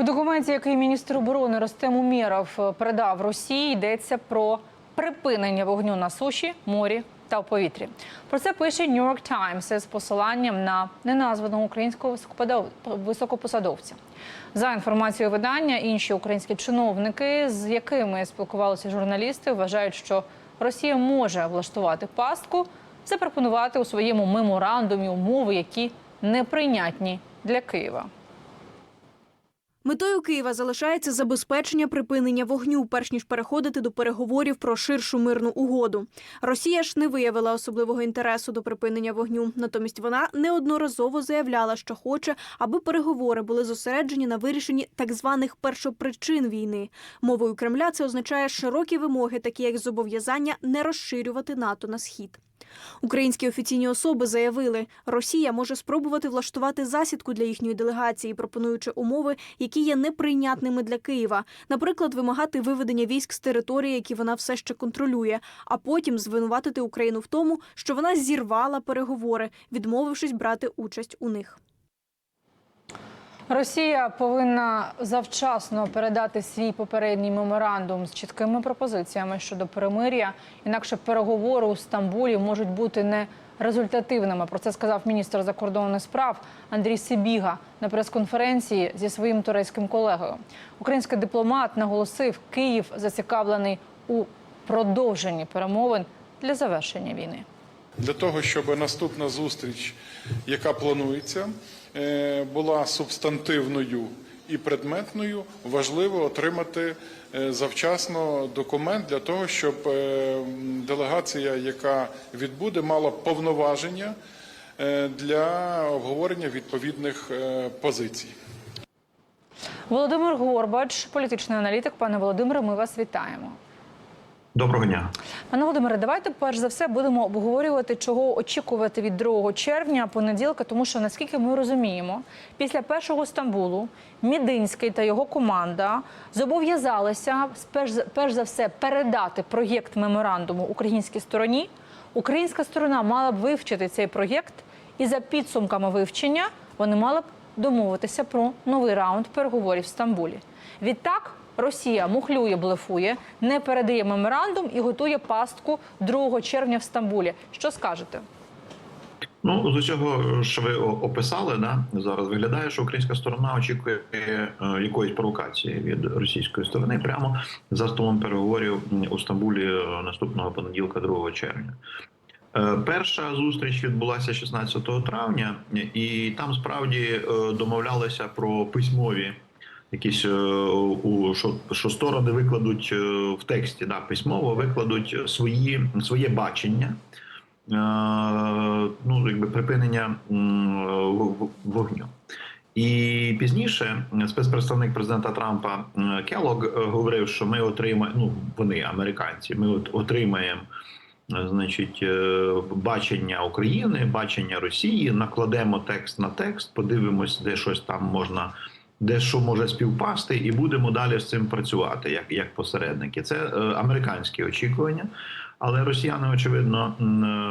У документі, який міністр оборони Ростем Умєров е, передав Росії, йдеться про припинення вогню на суші, морі та в повітрі. Про це пише New York Times з посиланням на неназваного українського високопосадовця. За інформацією видання, інші українські чиновники, з якими спілкувалися журналісти, вважають, що Росія може влаштувати пастку, запропонувати у своєму меморандумі умови, які неприйнятні для Києва. Метою Києва залишається забезпечення припинення вогню, перш ніж переходити до переговорів про ширшу мирну угоду. Росія ж не виявила особливого інтересу до припинення вогню. Натомість вона неодноразово заявляла, що хоче, аби переговори були зосереджені на вирішенні так званих першопричин війни. Мовою Кремля це означає широкі вимоги, такі як зобов'язання не розширювати НАТО на схід. Українські офіційні особи заявили, Росія може спробувати влаштувати засідку для їхньої делегації, пропонуючи умови, які є неприйнятними для Києва, наприклад, вимагати виведення військ з території, які вона все ще контролює, а потім звинуватити Україну в тому, що вона зірвала переговори, відмовившись брати участь у них. Росія повинна завчасно передати свій попередній меморандум з чіткими пропозиціями щодо перемир'я. Інакше переговори у Стамбулі можуть бути не результативними. Про це сказав міністр закордонних справ Андрій Сибіга на прес-конференції зі своїм турецьким колегою. Український дипломат наголосив, Київ зацікавлений у продовженні перемовин для завершення війни. для того, щоб наступна зустріч, яка планується, була субстантивною і предметною, важливо отримати е, завчасно документ для того, щоб е, делегація, яка відбуде, мала повноваження е, для обговорення відповідних е, позицій. Володимир Горбач, політичний аналітик. Пане Володимире, ми вас вітаємо. Доброго дня. Пане Володимире, давайте перш за все будемо обговорювати, чого очікувати від 2 червня понеділка, тому що наскільки ми розуміємо, після першого Стамбулу Мідинський та його команда зобов'язалися перш, за- все передати проєкт меморандуму українській стороні. Українська сторона мала б вивчити цей проєкт, і за підсумками вивчення вони мали б домовитися про новий раунд переговорів в Стамбулі. Відтак Росія мухлює, блефує, не передає меморандум і готує пастку 2 червня в Стамбулі. Що скажете? Ну з усього, що ви описали, да зараз виглядає, що українська сторона очікує е, якоїсь провокації від російської сторони прямо за столом переговорів у Стамбулі е, наступного понеділка, 2 червня. Е, Перша зустріч відбулася 16 травня, і там справді домовлялися про письмові якісь е, у що, що сторони викладуть е, в тексті да, письмово, викладуть свої своє бачення. е, Ну, якби припинення вогню. І пізніше спецпредставник президента Трампа е, говорив, що ми отримаємо, ну вони американці, ми от отримаємо. Значить, бачення України, бачення Росії, накладемо текст на текст, подивимось, де щось там можна, де що може співпасти, і будемо далі з цим працювати, як, як посередники. Це е, американські очікування. Але росіяни, очевидно,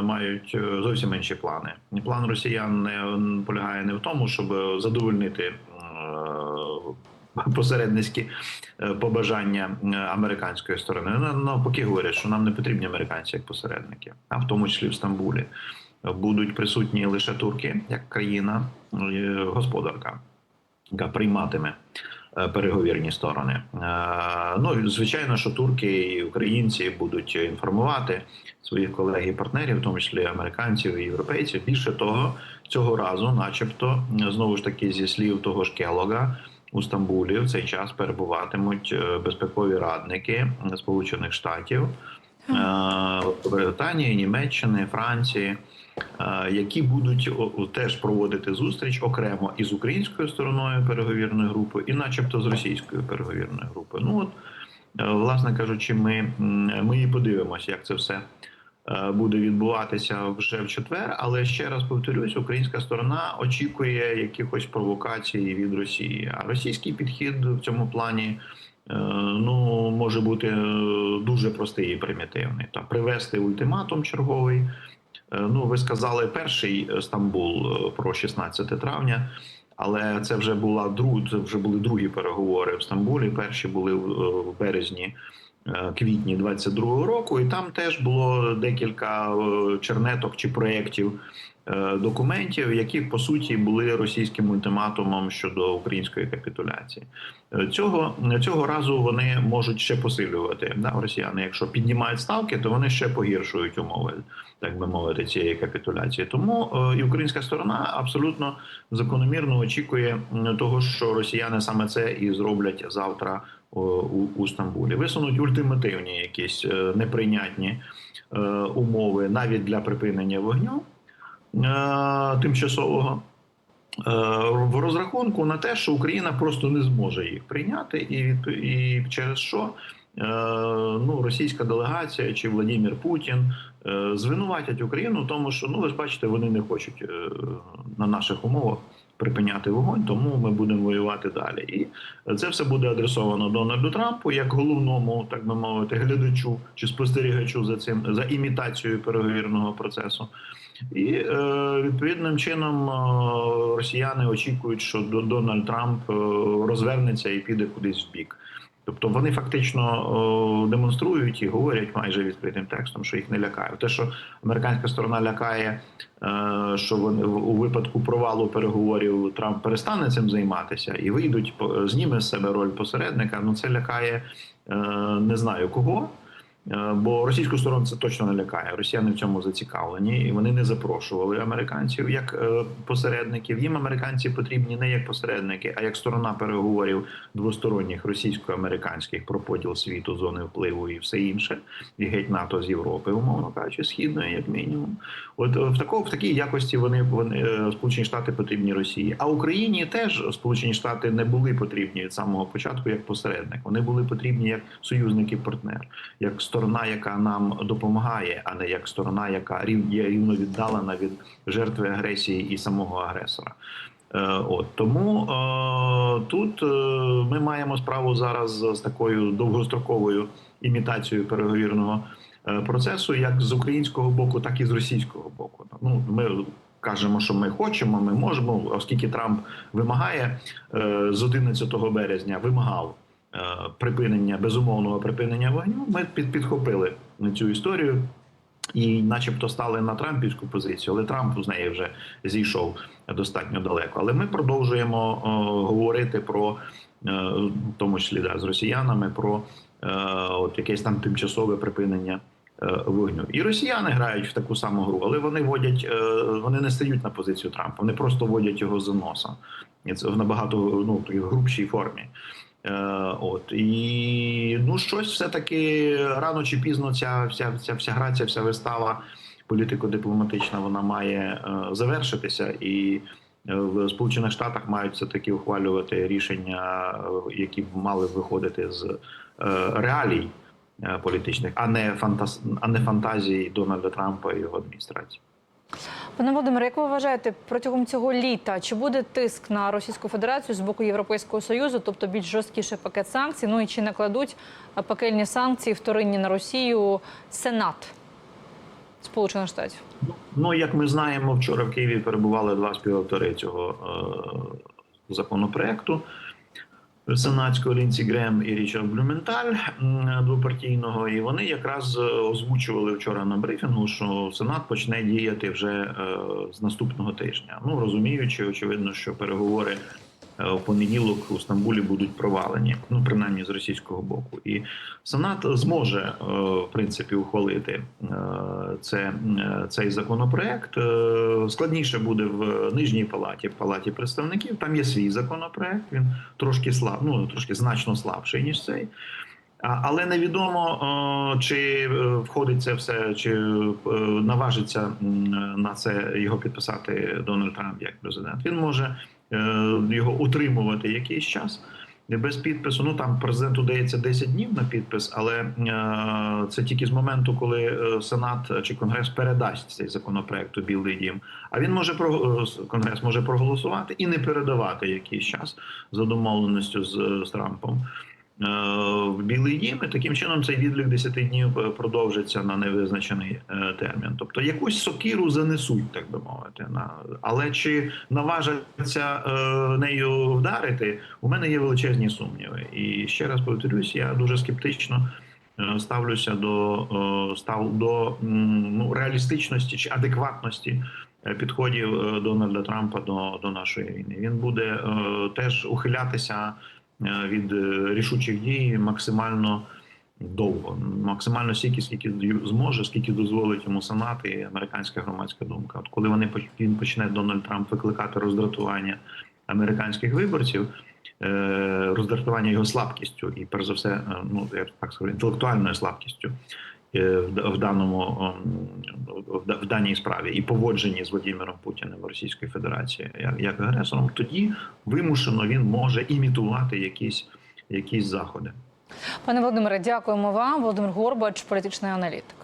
мають е, зовсім інші плани. План росіян не полягає не в тому, щоб задовольнити е, посередницькі е, побажання е, американської сторони. Вони навпаки говорять, що нам не потрібні американці як посередники, а в тому числі в Стамбулі будуть присутні лише турки як країна е, господарка, яка прийматиме е, переговірні сторони. Е, Ну звичайно, що турки і українці будуть інформувати своїх колег і партнерів, в тому числі американців і європейців. Більше того, цього разу, начебто, знову ж таки, зі слів того ж Келога. У Стамбулі в цей час перебуватимуть е, безпекові радники Сполучених Штатів, Британії, Німеччини, Франції, які будуть теж проводити зустріч окремо із українською стороною переговірної групи, і, начебто, з російською переговірною групою. Ну от, е, власне кажучи, ми, ми і подивимося, як це все е, буде відбуватися вже в четвер. Але ще раз повторюсь, українська сторона очікує якихось провокацій від Росії. А російський підхід в цьому плані. е, Ну, може бути дуже простий і примітивний. Та привести ультиматум черговий. Е, Ну, ви сказали перший Стамбул е, про 16 травня. Але це вже була друг, це вже були другі переговори в Стамбулі. Перші були в, е, березні. е, Квітні 22-го року, і там теж було декілька е, чернеток чи проєктів е, документів, які по суті були російським ультиматумом щодо української капітуляції. Е, Цього цього разу вони можуть ще посилювати да, росіяни. Якщо піднімають ставки, то вони ще погіршують умови, так би мовити, цієї капітуляції. Тому е, і українська сторона абсолютно закономірно очікує того, що росіяни саме це і зроблять завтра у, у Стамбулі. Висунуть ультимативні якісь е, неприйнятні е, умови навіть для припинення вогню е, тимчасового. Е, в розрахунку на те, що Україна просто не зможе їх прийняти, і, і через що е, ну, російська делегація чи Владимир Путін е, звинуватять Україну, в тому що ну ви ж бачите, вони не хочуть е, на наших умовах припиняти вогонь, тому ми будемо воювати далі. І це все буде адресовано Дональду Трампу як головному, так би мовити, глядачу чи спостерігачу за цим за імітацією переговірного процесу. І е, відповідним чином е, росіяни очікують, що До- Дональд Трамп е, розвернеться і піде кудись в бік. Тобто вони фактично о, демонструють і говорять майже відкритим текстом, що їх не лякає. Те, що американська сторона лякає, е, що вони у випадку провалу переговорів Трамп перестане цим займатися і вийдуть, зніме з себе роль посередника. Ну це лякає е, не знаю кого. Е, Бо російську сторону це точно не лякає. Росіяни в цьому зацікавлені, і вони не запрошували американців як е, посередників. Їм американці потрібні не як посередники, а як сторона переговорів двосторонніх російсько-американських про поділ світу, зони впливу і все інше, і геть НАТО з Європи, умовно кажучи, східної, як мінімум. От е, в такому в такій якості вони вони Сполучені Штати потрібні Росії. А Україні теж Сполучені Штати не були потрібні від самого початку як посередник. Вони були потрібні як союзник і партнер, як сторона, яка нам допомагає, а не як сторона, яка є рівно віддалена від жертви агресії і самого агресора. Е, От тому е, тут е, ми маємо справу зараз з такою довгостроковою імітацією переговірного процесу, як з українського боку, так і з російського боку. Ну ми кажемо, що ми хочемо, ми можемо, оскільки Трамп вимагає з 11 березня, вимагав припинення безумовного припинення вогню. Ми під, підхопили цю історію. І, начебто, стали на Трампівську позицію, але Трамп з неї вже зійшов достатньо далеко. Але ми продовжуємо е, говорити про, е, в тому числі да, з росіянами, про е, от якесь там тимчасове припинення е, вогню. І росіяни грають в таку саму гру, але вони водять, е, вони не стають на позицію Трампа, вони просто водять його за носа. Це в набагато ну, грубшій формі. Е, от і ну щось все таки рано чи пізно ця вся ця вся гра, ця вся вистава політико-дипломатична, вона має е, завершитися, і е, в Сполучених Штатах мають все таки ухвалювати рішення, е, які б мали виходити з е, реалій політичних, а не фантаз, а не фантазії Дональда Трампа і його адміністрації. Пане Володимире, як ви вважаєте, протягом цього літа чи буде тиск на Російську Федерацію з боку Європейського Союзу, тобто більш жорсткіший пакет санкцій? Ну і чи накладуть пекельні санкції вторинні на Росію Сенат Сполучених Штатів? Ну, як ми знаємо, вчора в Києві перебували два співавтори цього е, законопроекту. Сенатського Лінці Грем і Річард Блюменталь двопартійного, і вони якраз е, озвучували вчора на брифінгу, що Сенат почне діяти вже е, з наступного тижня. Ну розуміючи, очевидно, що переговори в понеділок у Стамбулі будуть провалені, ну принаймні з російського боку. І Сенат зможе е, в принципі ухвалити е, це, е, цей законопроект. Е, Складніше буде в нижній палаті, в палаті представників. Там є свій законопроект. Він трошки слаб, ну трошки значно слабший ніж цей. Але невідомо, е, чи е, входить це все, чи е, наважиться на це його підписати Дональд Трамп як президент. Він може е, його утримувати якийсь час без підпису. Ну там президенту дається 10 днів на підпис, але е, це тільки з моменту, коли е, Сенат чи Конгрес передасть цей законопроект у Білий Дім. А він може про Конгрес може проголосувати і не передавати якийсь час за домовленістю з, з Трампом. В Білий Дім. І таким чином цей відлік 10 днів е, продовжиться на невизначений е, термін. Тобто якусь сокиру занесуть, так би мовити. Але чи наважаться е, нею вдарити? У мене є величезні сумніви. І ще раз повторюсь, я дуже скептично. е, Ставлюся до е, став до ну реалістичності чи адекватності е, підходів е, Дональда Трампа до, до нашої війни. Він буде е, теж ухилятися е, від е, рішучих дій максимально довго, максимально стільки, скільки зможе, скільки дозволить йому Сенат і американська громадська думка. От коли вони він почне Дональд Трамп викликати роздратування американських виборців. е, Роздратування його слабкістю, і перш за все, е, ну я так скажу, інтелектуальною слабкістю е, в да- даному в даній справі і поводженні з Володимиром Путіним Російської Федерації як, як агресором, тоді вимушено він може імітувати якісь, якісь заходи. Пане Володимире, дякуємо вам. Володимир Горбач, політичний аналітик.